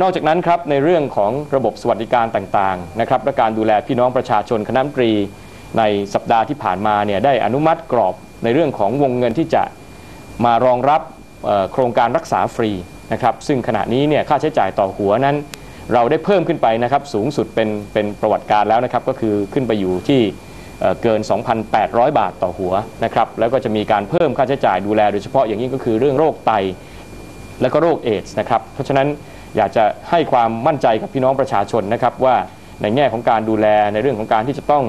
นอกจากนั้นครับในเรื่องของระบบสวัสดิการต่างๆนะครับและการดูแลพี่น้องประชาชนคณะมนตรี ในสัปดาห์ที่ผ่านมาเนี่ยได้อนุมัติกรอบในเรื่องของวงเงินที่จะมารองรับโครงการรักษาฟรีนะครับซึ่งขณะนี้เนี่ยค่าใช้จ่ายต่อหัวนั้น เราได้เพิ่มขึ้นไปนะครับสูงสุดเป็นเป็นประวัติการแล้วนะครับก็คือขึ้นไปอยู่ที่เอ่อเกิน 2,800 บาทต่อหัวนะครับแล้วก็จะมีการเพิ่มค่าใช้จ่ายดูแลโดยเฉพาะอย่างยิ่งก็คือเรื่องโรคไต และก็โรคเอดส์นะครับเพราะฉะนั้น อยากจะให้ความมั่นใจกับพี่น้องประชาชนนะครับว่าในแง่ของการดูแลในเรื่องของการที่จะต้อง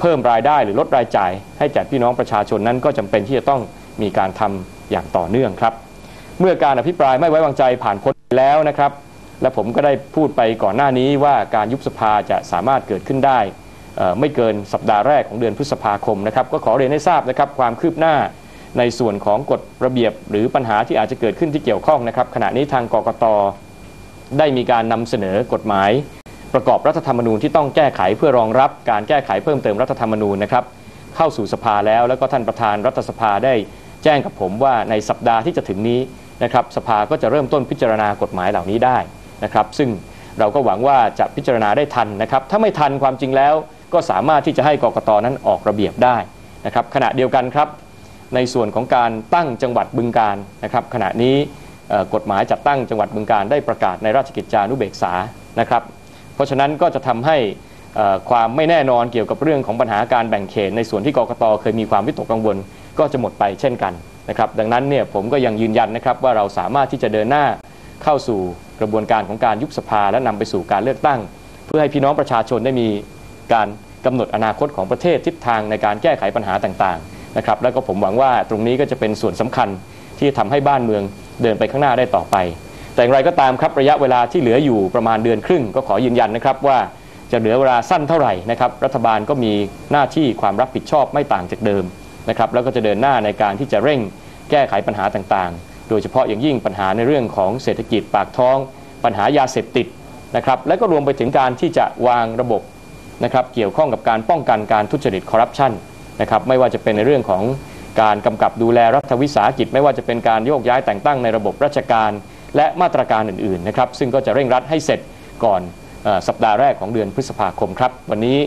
เพิ่มรายได้หรือลดรายจ่าย ให้แก่พี่น้องประชาชนนั้นก็จำเป็นที่จะต้องมีการทำอย่างต่อเนื่องครับ เมื่อการอภิปรายไม่ไว้วางใจผ่านพ้นแล้วนะครับ และผมก็ได้พูดไปก่อนหน้านี้ว่าการยุบสภาจะสามารถเกิดขึ้นได้ ไม่เกินสัปดาห์แรกของเดือนพฤษภาคมนะครับ ก็ขอเรียนให้ทราบนะครับความคืบหน้าในส่วนของกฎระเบียบหรือปัญหาที่อาจจะเกิดขึ้นที่เกี่ยวข้องนะครับ ขณะนี้ทางกกต ได้มีการนำเสนอกฎหมาย ประกอบรัฐธรรมนูญที่ต้องแก้ไขเพื่อรองรับการแก้ไขเพิ่มเติมรัฐธรรมนูญนะครับเข้าสู่สภาแล้ว แล้วก็ท่านประธานรัฐสภาได้แจ้งกับผมว่าในสัปดาห์ที่จะถึงนี้นะครับสภาก็จะเริ่มต้นพิจารณากฎหมายเหล่านี้ได้นะครับ ซึ่งเราก็หวังว่าจะพิจารณาได้ทันนะครับ ถ้าไม่ทันความจริงแล้ว ก็สามารถที่จะให้กกตนั้นออกระเบียบได้นะครับ ขณะเดียวกันครับ ในส่วนของการตั้งจังหวัดบึงการนะครับ ขณะนี้ กฎหมายจัดตั้งจังหวัดบึงการได้ประกาศในราชกิจจานุเบกษานะครับ เพราะฉะนั้นก็จะทำให้ความไม่แน่นอนเกี่ยวกับเรื่องของปัญหาการแบ่งเขต ในส่วนที่กกตเคยมีความวิตกกังวล ก็จะหมดไปเช่นกันนะครับ ดังนั้นเนี่ยผมก็ยังยืนยันนะครับว่าเราสามารถที่จะเดินหน้าเข้าสู่กระบวนการของการยุบสภาและนำไปสู่การเลือกตั้ง เพื่อให้พี่น้องประชาชนได้มีการกำหนดอนาคตของประเทศทิศทางในการแก้ไขปัญหาต่างๆนะครับ แล้วก็ผมหวังว่าตรงนี้ก็จะเป็นส่วนสำคัญ ที่ทำให้บ้านเมืองเดินไปข้างหน้าได้ต่อไป แต่อย่างไรก็ตามครับระยะเวลาที่เหลืออยู่ประมาณเดือนครึ่ง ก็ขอยืนยันนะครับว่าจะเหลือเวลาสั้นเท่าไหร่นะครับรัฐบาลก็มีหน้าที่ความรับผิดชอบไม่ต่างจากเดิมนะครับแล้วก็จะเดินหน้าในการที่จะเร่งแก้ไขปัญหาต่างๆ โดยเฉพาะอย่างยิ่งปัญหาในเรื่องของเศรษฐกิจปากท้อง ปัญหายาเสพติดนะครับและก็รวมไปถึงการที่จะวางระบบนะครับเกี่ยวข้องกับการป้องกันการทุจริตคอร์รัปชันนะครับไม่ว่าจะเป็นในเรื่องของ การกำกับดูแลรัฐวิสาหกิจ ไม่ว่าจะเป็นการโยกย้ายแต่งตั้งในระบบราชการ และมาตรการอื่นๆนะครับซึ่งก็จะเร่งรัดให้เสร็จก่อนอสัปดาห์แรกของเดือนพฤษภาคมครับ วันนี้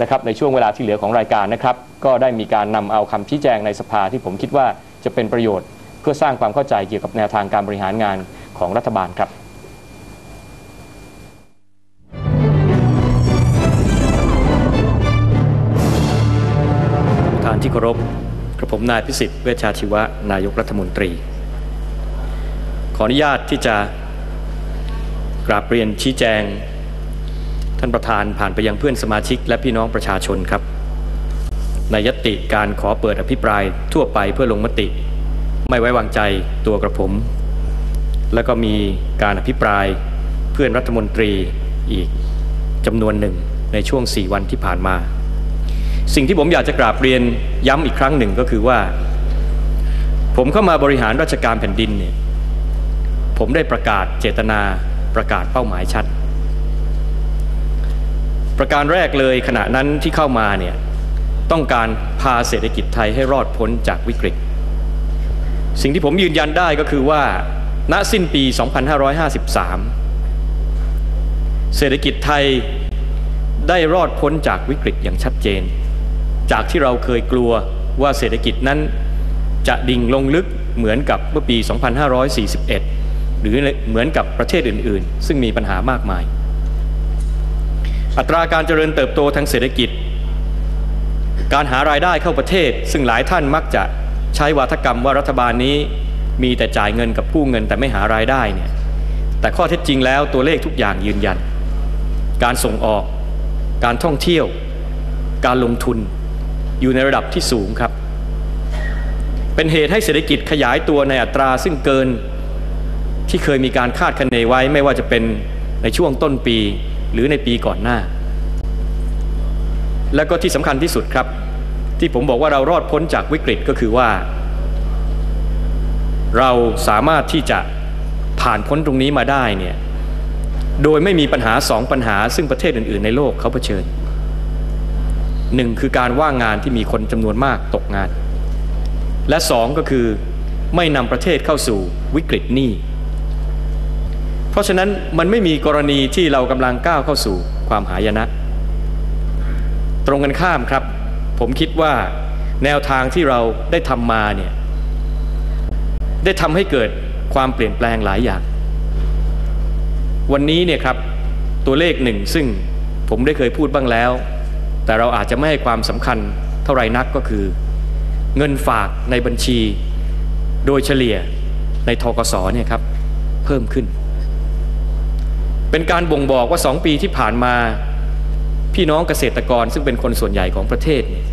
นะครับในช่วงเวลาที่เหลือของรายการนะครับ ก็ได้มีการนำเอาคำชี้แจงในสภาที่ผมคิดว่าจะเป็นประโยชน์ เพื่อสร้างความเข้าใจเกี่ยวกับแนวทางการบริหารงานของรัฐบาลครับประธานที่เคารพ กระผมนายพิสิทธิ์เวชชาชีวะ นายกรัฐมนตรี ขออนุญาตที่จะกราบเรียนชี้แจง ท่านประธานผ่านไปยังเพื่อนสมาชิก และพี่น้องประชาชนครับ ในยติการขอเปิดอภิปรายทั่วไปเพื่อลงมติ ไม่ไว้วางใจตัวกระผม แล้วก็มีการอภิปรายเพื่อนรัฐมนตรีอีกจำนวนหนึ่งในช่วง 4 วันที่ผ่านมา สิ่งที่ผมอยากจะกราบเรียนย้ำอีกครั้งหนึ่งก็คือว่า ผมเข้ามาบริหารราชการแผ่นดินเนี่ยผมได้ประกาศเจตนาประกาศเป้าหมายชัด ประการแรกเลยขณะนั้นที่เข้ามาเนี่ยต้องการพาเศรษฐกิจไทยให้รอดพ้นจากวิกฤต สิ่งที่ผมยืนยันได้ก็คือว่า ณสิ้นปี 2553 เศรษฐกิจไทยได้รอดพ้นจากวิกฤตอย่างชัดเจน จากที่เราเคยกลัวว่าเศรษฐกิจนั้น จะดิ่งลงลึกเหมือนกับเมื่อปี 2541 หรือเหมือนกับประเทศอื่น ๆ ซึ่งมีปัญหามากมาย อัตราการเจริญเติบโตทางเศรษฐกิจ การหารายได้เข้าประเทศ ซึ่งหลายท่านมักจะใช้วาทกรรมว่ารัฐบาลนี้มีแต่จ่ายเงินกับกู้เงินแต่ไม่หารายได้เนี่ยแต่ข้อเท็จจริงแล้วตัวเลขทุกอย่างยืนยัน การส่งออก การท่องเที่ยว การลงทุน อยู่ในระดับที่สูงครับ เป็นเหตุให้เศรษฐกิจขยายตัวในอัตราซึ่งเกินที่เคยมีการคาดคะเนไว้ไม่ว่าจะเป็นในช่วงต้นปีหรือในปีก่อนหน้า และก็ที่สำคัญที่สุดครับ ที่ผมบอกว่าเรารอดพ้นจากวิกฤตก็คือว่า เราสามารถที่จะผ่านพ้นตรงนี้มาได้เนี่ยโดยไม่มีปัญหาสองปัญหาซึ่งประเทศอื่น ๆ ในโลกเขาเผชิญ หนึ่งคือการว่างงานที่มีคนจำนวนมากตกงาน และสองก็คือไม่นำประเทศเข้าสู่วิกฤตหนี้เพราะฉะนั้นมันไม่มีกรณีที่เรากำลังก้าวเข้าสู่ความหายนะ ตรงกันข้ามครับ ผมคิดว่าแนวทางที่เราได้ทำมาเนี่ยได้ทำให้เกิดความเปลี่ยนแปลงหลายอย่าง วันนี้เนี่ยครับตัวเลขหนึ่งซึ่งผมได้เคยพูดบ้างแล้ว แต่เราอาจจะไม่ให้ความสำคัญเท่าไรนักก็คือ เงินฝากในบัญชี โดยเฉลี่ยในทกสเนี่ยครับเพิ่มขึ้น เป็นการบ่งบอกว่าสองปีที่ผ่านมา พี่น้องเกษตรกรซึ่งเป็นคนส่วนใหญ่ของประเทศเนี่ย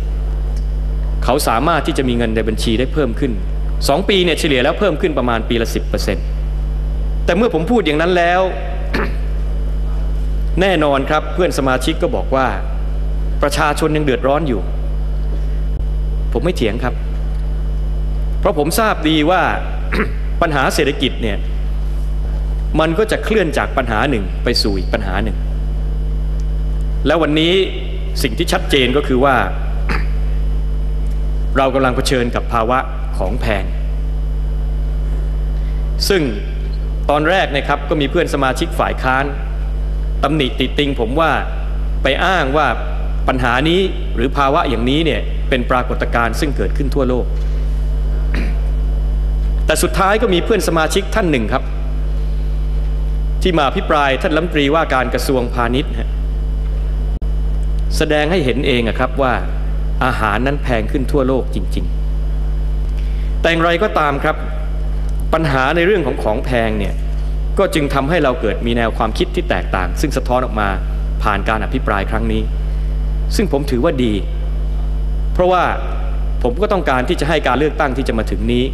เขาสามารถที่จะมีเงินในบัญชีได้เพิ่มขึ้นสองปีเนี่ยเฉลี่ยแล้วเพิ่มขึ้นประมาณปีละสิบเปอร์เซ็นต์แต่เมื่อผมพูดอย่างนั้นแล้ว แน่นอนครับเพื่อนสมาชิกก็บอกว่า ประชาชนยังเดือดร้อนอยู่ ผมไม่เถียงครับ เพราะผมทราบดีว่าปัญหาเศรษฐกิจเนี่ยมันก็จะเคลื่อนจากปัญหาหนึ่งไปสู่อีกปัญหาหนึ่ง แล้ววันนี้สิ่งที่ชัดเจนก็คือว่า เรากำลังเผชิญกับภาวะของแพง ซึ่งตอนแรกนะครับก็มีเพื่อนสมาชิกฝ่ายค้านตำหนิติติงผมว่าไปอ้างว่า ปัญหานี้หรือภาวะอย่างนี้เนี่ยเป็นปรากฏการณ์ซึ่งเกิดขึ้นทั่วโลก แต่สุดท้ายก็มีเพื่อนสมาชิกท่านหนึ่งครับ ที่มาพิปรายท่านรัฐมนตรีว่าการกระทรวงพาณิชย์แสดงให้เห็นเองครับว่าอาหารนั้นแพงขึ้นทั่วโลกจริง ๆ แต่อย่างไรก็ตามครับ ปัญหาในเรื่องของของแพงเนี่ยก็จึงทำให้เราเกิดมีแนวความคิดที่แตกต่าง ซึ่งสะท้อนออกมาผ่านการอภิปรายครั้งนี้ ซึ่งผมถือว่าดี เพราะว่าผมก็ต้องการที่จะให้การเลือกตั้งที่จะมาถึงนี้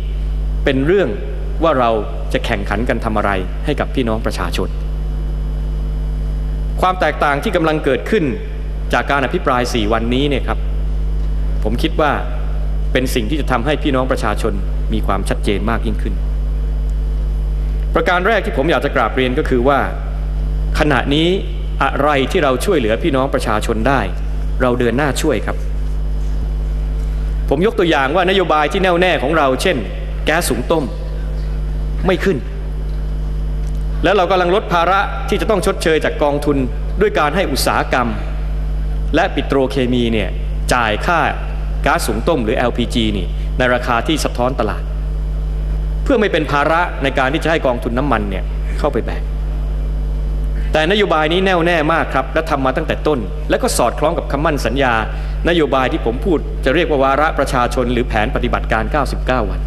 เป็นเรื่องว่าเราจะแข่งขันกันทำอะไรให้กับพี่น้องประชาชน ความแตกต่างที่กำลังเกิดขึ้นจากการอภิปราย 4 วันนี้เนี่ยครับ ผมคิดว่าเป็นสิ่งที่จะทำให้พี่น้องประชาชนมีความชัดเจนมากยิ่งขึ้น ประการแรกที่ผมอยากจะกราบเรียนก็คือว่า ขณะนี้อะไรที่เราช่วยเหลือพี่น้องประชาชนได้ เราเดินหน้าช่วยครับ ผมยกตัวอย่างว่านโยบายที่แน่วแน่ของเราเช่น แก๊สสูงต้มไม่ขึ้น แล้วเรากำลังลดภาระที่จะต้องชดเชยจากกองทุนด้วยการให้อุตสาหกรรม และปิโตรเคมีเนี่ยจ่ายค่าก๊าซสูงต้มหรือ LPG นี่ในราคาที่สะท้อนตลาด เพื่อไม่เป็นภาระในการที่จะให้กองทุนน้ำมันเนี่ยเข้าไปแบก แต่นโยบายนี้แน่วแน่มากครับและทำมาตั้งแต่ต้น และก็สอดคล้องกับคำมั่นสัญญา นโยบายที่ผมพูดจะเรียกว่าวาระประชาชนหรือแผนปฏิบัติการ 99 วัน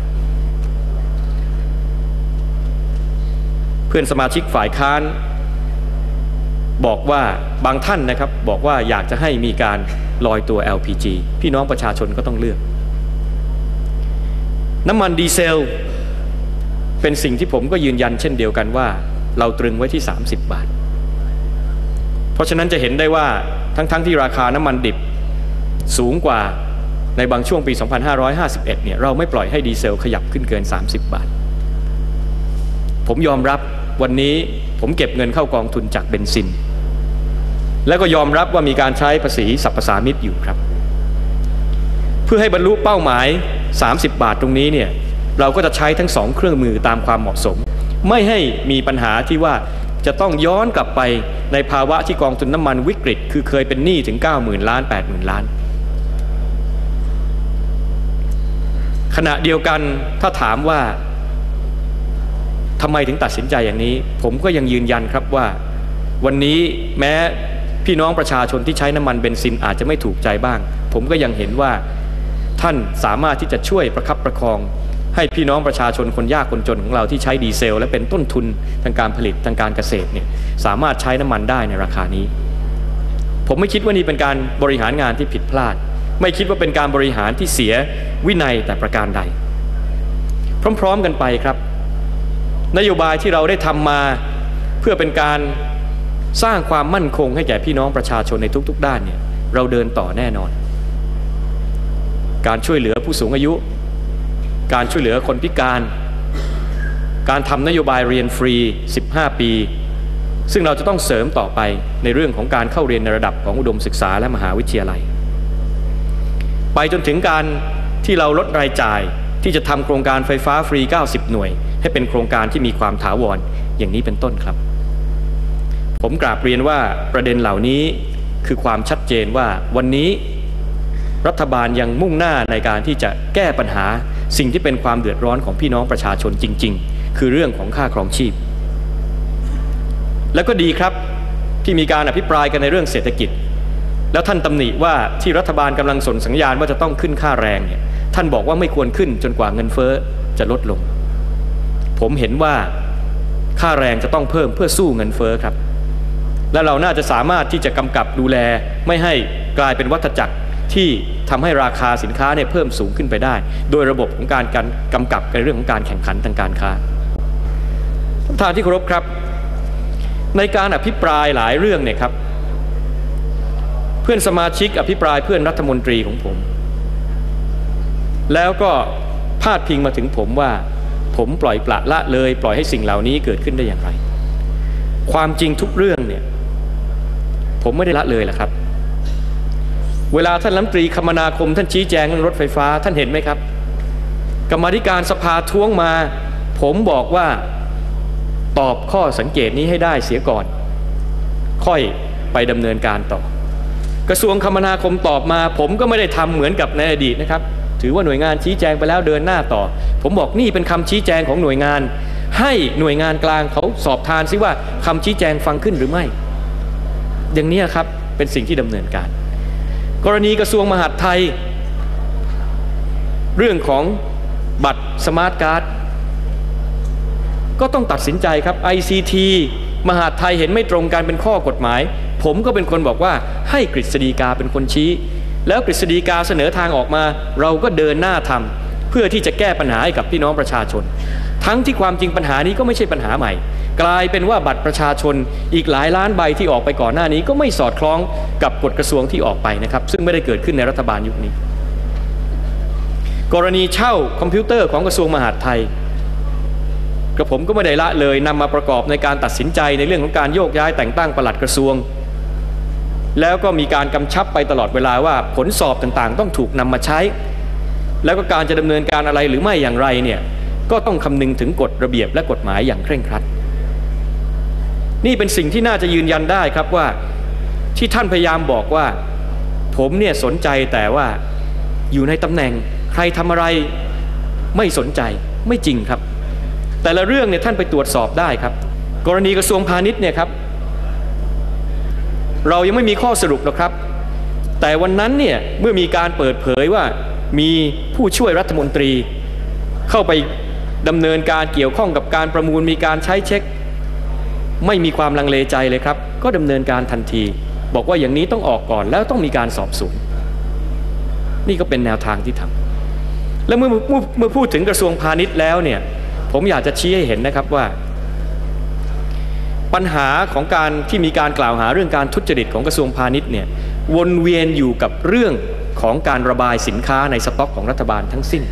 เพื่อนสมาชิกฝ่ายค้าน บอกว่าบางท่านนะครับบอกว่าอยากจะให้มีการลอยตัว LPG พี่น้องประชาชนก็ต้องเลือก น้ำมันดีเซล เป็นสิ่งที่ผมก็ยืนยันเช่นเดียวกันว่าเราตรึงไว้ที่ 30 บาท เพราะฉะนั้นจะเห็นได้ว่าทั้งๆทที่ราคาน้ำมันดิบสูงกว่าในบางช่วงปี 2551 เนี่ยเราไม่ปล่อยให้ดีเซลขยับขึ้นเกิน 30 บาท ผมยอมรับวันนี้ผมเก็บเงินเข้ากองทุนจากเบนซิน แล้วก็ยอมรับว่ามีการใช้ภาษีสรรพสามิตอยู่ครับ เพื่อให้บรรลุเป้าหมาย 30 บาทตรงนี้เนี่ยเราก็จะใช้ทั้งสองเครื่องมือตามความเหมาะสม ไม่ให้มีปัญหาที่ว่า จะต้องย้อนกลับไปในภาวะที่กองทุนน้ำมันวิกฤต คือเคยเป็นหนี้ถึง 90,000 ล้าน 80,000 ล้าน ขณะเดียวกันถ้าถามว่าทำไมถึงตัดสินใจอย่างนี้ ผมก็ยังยืนยันครับว่า วันนี้แม้พี่น้องประชาชนที่ใช้น้ำมันเบนซินอาจจะไม่ถูกใจบ้าง ผมก็ยังเห็นว่าท่านสามารถที่จะช่วยประคับประคอง ให้พี่น้องประชาชนคนยากคนจนของเราที่ใช้ดีเซล และเป็นต้นทุนทางการผลิตทางการเกษตรเนี่ยสามารถใช้น้ำมันได้ในราคานี้ ผมไม่คิดว่านี่เป็นการบริหารงานที่ผิดพลาด ไม่คิดว่าเป็นการบริหารที่เสียวินัยแต่ประการใด พร้อมๆกันไปครับ นโยบายที่เราได้ทำมาเพื่อเป็นการสร้างความมั่นคงให้แก่พี่น้องประชาชนในทุก ๆ ด้านเนี่ยเราเดินต่อแน่นอน การช่วยเหลือผู้สูงอายุ การช่วยเหลือคนพิการ การทำนโยบายเรียนฟรี 15 ปี ซึ่งเราจะต้องเสริมต่อไปในเรื่องของการเข้าเรียนในระดับของอุดมศึกษาและมหาวิทยาลัย ไปจนถึงการที่เราลดรายจ่ายที่จะทำโครงการไฟฟ้าฟรี 90 หน่วย ให้เป็นโครงการที่มีความถาวรอย่างนี้เป็นต้นครับ ผมกราบเรียนว่าประเด็นเหล่านี้คือความชัดเจนว่าวันนี้รัฐบาลยังมุ่งหน้าในการที่จะแก้ปัญหา สิ่งที่เป็นความเดือดร้อนของพี่น้องประชาชนจริง ๆ คือเรื่องของค่าครองชีพ แล้วก็ดีครับที่มีการอภิปรายกันในเรื่องเศรษฐกิจ แล้วท่านตำหนิว่าที่รัฐบาลกำลังสนสัญญาณว่าจะต้องขึ้นค่าแรงเนี่ยท่านบอกว่าไม่ควรขึ้นจนกว่าเงินเฟ้อจะลดลง ผมเห็นว่าค่าแรงจะต้องเพิ่มเพื่อสู้เงินเฟ้อครับ และเราน่าจะสามารถที่จะกำกับดูแลไม่ให้กลายเป็นวัฏจักร ที่ทำให้ราคาสินค้าเนี่ยเพิ่มสูงขึ้นไปได้ โดยระบบของการการกำกับในเรื่องของการแข่งขันทางการค้าท่านประธานที่เคารพครับ ในการอภิปรายหลายเรื่องเนี่ยครับ เพื่อนสมาชิกอภิปรายเพื่อนรัฐมนตรีของผม แล้วก็พาดพิงมาถึงผมว่า ผมปล่อยปละละเลย ปล่อยให้สิ่งเหล่านี้เกิดขึ้นได้อย่างไร ความจริงทุกเรื่องเนี่ย ผมไม่ได้ละเลยแหละครับ เวลาท่านรัฐมนตรีคมนาคมท่านชี้แจงเรื่องรถไฟฟ้าท่านเห็นไหมครับ กรรมธิการสภาท้วงมา ผมบอกว่าตอบข้อสังเกตนี้ให้ได้เสียก่อน ค่อยไปดำเนินการต่อ กระทรวงคมนาคมตอบมา ผมก็ไม่ได้ทำเหมือนกับในอดีตนะครับ ถือว่าหน่วยงานชี้แจงไปแล้วเดินหน้าต่อ ผมบอกนี่เป็นคำชี้แจงของหน่วยงาน ให้หน่วยงานกลางเขาสอบทานซิว่าคำชี้แจงฟังขึ้นหรือไม่ อย่างนี้ครับเป็นสิ่งที่ดำเนินการ กรณีกระทรวงมหาดไทย เรื่องของบัตรสมาร์ทการ์ดก็ต้องตัดสินใจครับ ICT มหาดไทยเห็นไม่ตรงกันเป็นข้อกฎหมาย ผมก็เป็นคนบอกว่าให้กฤษฎีกาเป็นคนชี้ แล้วกฤษฎีกาเสนอทางออกมา เราก็เดินหน้าทำเพื่อที่จะแก้ปัญหาให้กับพี่น้องประชาชน ทั้งที่ความจริงปัญหานี้ก็ไม่ใช่ปัญหาใหม่ กลายเป็นว่าบัตรประชาชนอีกหลายล้านใบที่ออกไปก่อนหน้านี้ ก็ไม่สอดคล้องกับกฎกระทรวงที่ออกไปนะครับ ซึ่งไม่ได้เกิดขึ้นในรัฐบาลยุคนี้ กรณีเช่าคอมพิวเตอร์ของกระทรวงมหาดไทยกระผมก็ไม่ได้ละเลยนำมาประกอบในการตัดสินใจในเรื่องของการโยกย้ายแต่งตั้งปลัดกระทรวง แล้วก็มีการกำชับไปตลอดเวลาว่าผลสอบต่างๆ ต้องถูกนำมาใช้ แล้วก็การจะดำเนินการอะไรหรือไม่อย่างไรเนี่ยก็ต้องคำนึงถึงกฎระเบียบและกฎหมายอย่างเคร่งครัด นี่เป็นสิ่งที่น่าจะยืนยันได้ครับว่าที่ท่านพยายามบอกว่า ผมเนี่ยสนใจแต่ว่าอยู่ในตำแหน่งใครทำอะไรไม่สนใจไม่จริงครับ แต่ละเรื่องเนี่ยท่านไปตรวจสอบได้ครับ กรณีกระทรวงพาณิชย์เนี่ยครับ เรายังไม่มีข้อสรุปหรอกครับ แต่วันนั้นเนี่ยเมื่อมีการเปิดเผยว่ามีผู้ช่วยรัฐมนตรี เข้าไปดำเนินการเกี่ยวข้องกับการประมูลมีการใช้เช็ค ไม่มีความลังเลใจเลยครับ ก็ดำเนินการทันที บอกว่าอย่างนี้ต้องออกก่อนแล้วต้องมีการสอบสวนนี่ก็เป็นแนวทางที่ทำแล้วเมื่อเมื่อเมื่อพูดถึงกระทรวงพาณิชย์แล้วเนี่ยผมอยากจะชี้ให้เห็นนะครับว่า ปัญหาของการที่มีการกล่าวหาเรื่องการทุจริตของกระทรวงพาณิชย์เนี่ยวนเวียนอยู่กับเรื่องของการระบายสินค้าในสต็อกของรัฐบาลทั้งสิ้น